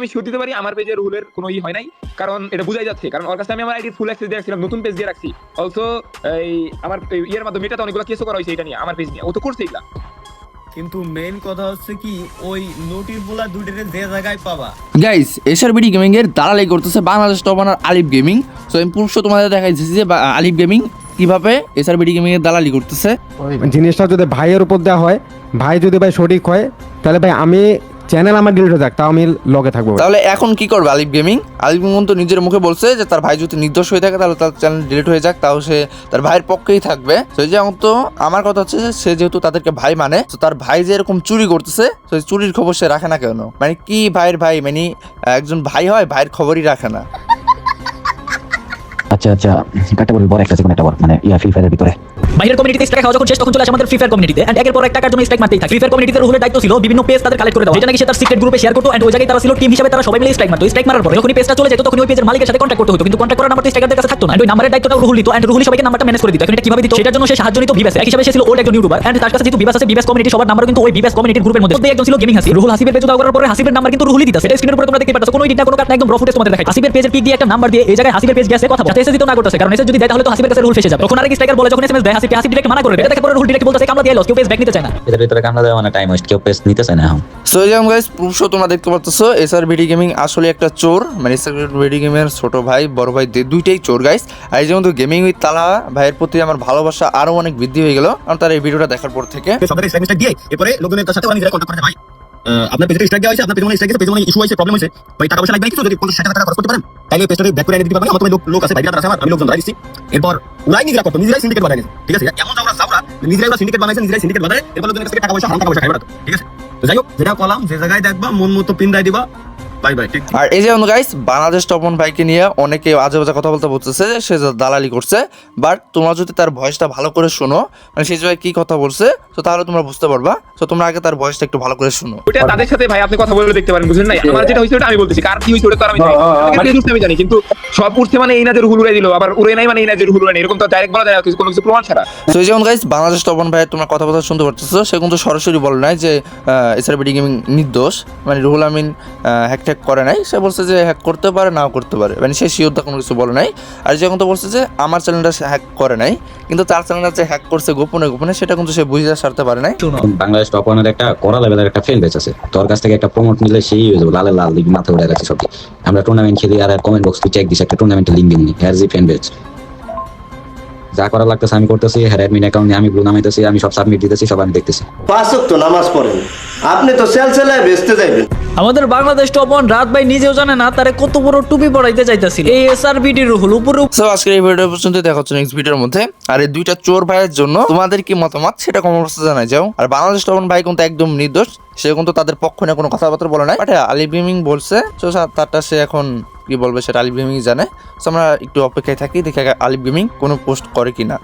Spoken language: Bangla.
আমি শিওর দিতে পারি আমার পেজে রুলের কোনো ই হয় নাই। কারণ এটা বোঝাই যাচ্ছে। কারণ ওর কাছে আমি আমার আইডি ফুল অ্যাক্সেস দিয়ে রাখছিলাম নতুন পেজ দিয়ে রাখছি। অলসো এই আমার ইয়ের মাধ্যমে এটাতে অনেকগুলো কেসও করা হয়েছে এটা নিয়ে আমার পেজ নিয়ে। ও তো করছে এগুলা। কিন্তু মেইন কথা হচ্ছে কি ওই নোটিশগুলা দুইটারে যে জায়গায় পাবা। গাইস এসআর বিডি গেমিং এর দালালি করতেছে Bangladesh top honour Alif gaming so আমি পুরুষ তোমাদের দেখাইছি যে আলিফ গেমিং কীভাবে এসআর বিডি গেমিং এর দালালি করতেছে। জিনিসটা যদি ভাইয়ের উপর দেওয়া হয় ভাই যদি ভাই সঠিক হয় তাহলে ভাই আমি চ্যানেল আমার ডিলিট হয়ে যাক তাও আমি লগে থাকব। তাহলে এখন কি করবে আলিফ গেমিং আলিফ গেমিং তো নিজের মুখে বলছে যে তার ভাই যদি নির্দোষ হয়ে থাকে তাহলে তার চ্যানেল ডিলিট হয়ে যাক তাও সে তার ভাইয়ের পক্ষেই থাকবে। তো এই যেমন তো আমার কথা হচ্ছে যে সে যেহেতু তাদেরকে ভাই মানে তো তার ভাই যে এরকম চুরি করতেছে তো এই চুরির খবর সে রাখে না কেন? মানে কি ভাইয়ের ভাই? মানে একজন ভাই হয় ভাইয়ের খবরই রাখে না। আচ্ছা আচ্ছা কাটতে বলবি বড় একটা যে কোনো একটা বড় মানে ইয়া ফ্রি ফায়ারের ভিতরে। বাইরের কমিউনিটিতে স্ট্রাইক হওয়া যখন শেষ, তখন চলে আসে আমাদের ফ্রি ফায়ার কমিউনিটিতে এন্ড একের পর এক টাকার জন্য স্ট্রাইক মারতেই থাকে। ফ্রি ফায়ার কমিউনিটিতে রুলের দায়িত্ব ছিল, বিভিন্ন পেজ তাদের কালেক্ট করে দেওয়া। যেটা নাকি সে তার সিক্রেট গ্রুপে শেয়ার করতো এন্ড ওই জায়গায় তারা ছিল টিম হিসেবে তারা সবাই মিলে স্ট্রাইক মারতো। স্ট্রাইক মারার পর যখনই পেজটা চলে যেত তখন ওই পেজের মালিকের সাথে কন্ট্যাক্ট করতে হতো। কিন্তু কন্ট্যাক্ট করার নাম্বার স্ট্রাইকারদের কাছে থাকতো না। And ওই নাম্বারের দায়িত্বটা রুহুল দিত এন্ড রুহুল সবাইকে নাম্বারটা ম্যানেজ করে দিত। এখন এটা কীভাবে দিত? সেটার জন্য সে সাহায্য নিত ভিভাস এক হিসাবে সে ছিল ওল্ড একজন ইউটিউবার এন্ড তার কাছে যেহেতু ভিভাস আছে ভিভাস কমিউনিটি সবার নাম্বার কিন্তু ওই ভিভাস কমিউনিটির গ্রুপের মধ্যে। একজন ছিল গেমিং হাসিব রুহুল হাসিবের পেজ করার পরে হাসিবের নাম্বার কিন্তু রুহুলই দিত। সেটা স্ক্রিনের উপরে তোমরা দেখতে পাচ্ছ কোনো এডিট না, কোনো কাট না, একদম র তোমাদের দেখাই হাসিবের পেজের পিক দিয়ে একটা নাম্বার দিয়ে এই জায়গায় হাসিবের পেজ গেছে কথা বলে। যাতে এসে দিত না করতেছে, কারণ এসে যদি দেয় তাহলে তো হাসিবের কাছে রুহুল ফেসে যাবে। তখন আরেক স্ট্রাইকার বলে যখন এসএমএস দেয় হাসিব আসিফ ডিরেক্ট মানা করে দেয়। এটা দেখে পরে রুহুল ডিরেক্ট বলতেছে কামলা দিয়ে লস কেউ পেস ব্যাক নিতে চায় না। এদের ভিতরে কামলা দেওয়া মানে টাইম ওয়েস্ট কেউ পেস নিতে চায় না এখন। সো যেমন গাইস শো তোমরা দেখতে পাচ্ছ এসআর ভিডি গেমিং আসলে একটা চোর মানে এসআর ভিডি গেমের ছোট ভাই বড় ভাই দুইটাই চোর গাইস আর এই যেমন তো গেমিং উইথ তালা ভাইয়ের প্রতি আমার ভালোবাসা আরও অনেক বৃদ্ধি হয়ে গেল। কারণ তার এই ভিডিওটা দেখার পর থেকে সবাই স্ট্রাইক দিয়ে এরপরে লোকজনের সাথে অনেক কন্টাক্ট কন্ট্যাক্ট করে ভাই আপনার পেজে স্ট্রাইক দেওয়া হয়েছে, আপনার পেজে মানে স্ট্রাইক পেজে মানে ইস্যু হয়েছে প্রবলেম হয়েছে, ভাই, টাকা পয়সা লাগবে, কিছু যদি পঞ্চাশ ষাট টাকা খরচ করতে পারেন, তাহলে পেজটাকে ব্যাক করে দিতে পারবেন আমার লোক লোক আছে, ভাই আছে আমার, আমি লোকজন রাখছি এরপর ওরাই নিজেরা করতো, নিজেরাই সিন্ডিকেট বানাই ঠিক আছে? এমন যাওয়া সাবরা নিজেরাই ওরা সিন্ডিকেট বানাইছে, নিজেরাই সিন্ডিকেট বানায়, এরপর লোকজনের কাছ টাকা পয়সা হারাম টাকা পয়সা খাইবে ঠিক আছে? তো যাই হোক, যেটা কলাম, যে জায়গায় দেখবা, মন মতো পিন দিবা বাই বাই আর এই যেমন গাইস বাংলাদেশ টপন ভাইকে নিয়ে অনেকে আজে বাজে কথা বলতে বলতেছে যে সে দালালি করছে বাট তোমরা যদি তার ভয়েসটা ভালো করে শোনো মানে সে জায়গায় কি কথা বলছে তো তাহলে তোমরা বুঝতে পারবা। তো তোমরা আগে তার ভয়েসটা একটু ভালো করে শোনো। ওটা তাদের সাথে ভাই আপনি কথা বলে দেখতে পারেন বুঝলেন নাই? আমার যেটা হয়েছে ওটা আমি বলতেছি। কার কি হয়েছে ওটা তো আমি জানি না। আমি জানি কিন্তু সব উঠছে মানে এই না যে রুহুল উড়াই দিল আবার উড়ে নাই মানে এই না যে রুহুল উড়াই নাই। এরকম তো ডাইরেক্ট বলা যায় না কিছু কোনো কিছু প্রমাণ ছাড়া। তো এই যেমন গাইস বাংলাদেশ টপন ভাই তোমরা কথা কথা শুনতে পারতেছো সে কিন্তু সরাসরি বলে নাই যে এসআর বিডি গেমিং নির্দোষ মানে রুহুল আমিন হ্যাক ট্যাক করে নাই সে বলছে যে হ্যাক করতে পারে নাও করতে পারে। মানে সে শিওরটা কোনো কিছু বলে নাই। আর যে কিন্তু বলছে যে আমার চ্যানেলটা সে হ্যাক করে নাই কিন্তু তার চ্যানেলটা যে হ্যাক করছে গোপনে গোপনে সেটা কিন্তু সে বুঝে সারতে পারে নাই। বাংলাদেশ টপ ওয়ানের একটা কড়া লেভেলের একটা ফেল বেচ আছে। তোর কাছ থেকে একটা প্রমোট নিলে সেই হয়ে যাবে লালে লাল দিক মাথা উড়ে গেছে সব আমরা টুর্নামেন্ট খেলি আর কমেন্ট বক্স তুই চেক দিস একটা টুর্নামেন্টের লিঙ্ক দিননি হ্যার জি ফ্যান বেচ যা করা লাগতেছে আমি করতেছি হ্যার অ্যাডমিন অ্যাকাউন্ট আমি ব্লু নামাইতেছি আমি সব সাবমিট দিতেছি সব আমি দেখতেছি। পাঁচ তো নামাজ পড়েন। আপনি তো সেল সেলায় বেচতে যাইবেন। আমাদের বাংলাদেশ টপ ওয়ান রাত ভাই নিজেও জানে না, তারে কত বড় টুপি পড়াইতে চাইতাছিল। এই এসআরবিডি রুহুল উপরে সো আজকের এই ভিডিও পর্যন্ত দেখা হচ্ছে নেক্সট ভিডিওর মধ্যে, আর এই দুইটা চোর ভাইয়ের জন্য তোমাদের কি মতামত? সেটা কমেন্ট বক্সে জানাই যাও। আর বাংলাদেশ টপন ভাই কিন্তু একদম নির্দোষ সে কিন্তু তাদের পক্ষ নিয়ে কোনো কথাবার্তা বলে নাই। বাট আলি গেমিং বলছে, তো তারটা সে এখন কি বলবে সেটা আলিফ গেমিং জানে। তো আমরা একটু অপেক্ষায় থাকি, দেখি আলিফ গেমিং কোনো পোস্ট করে কিনা।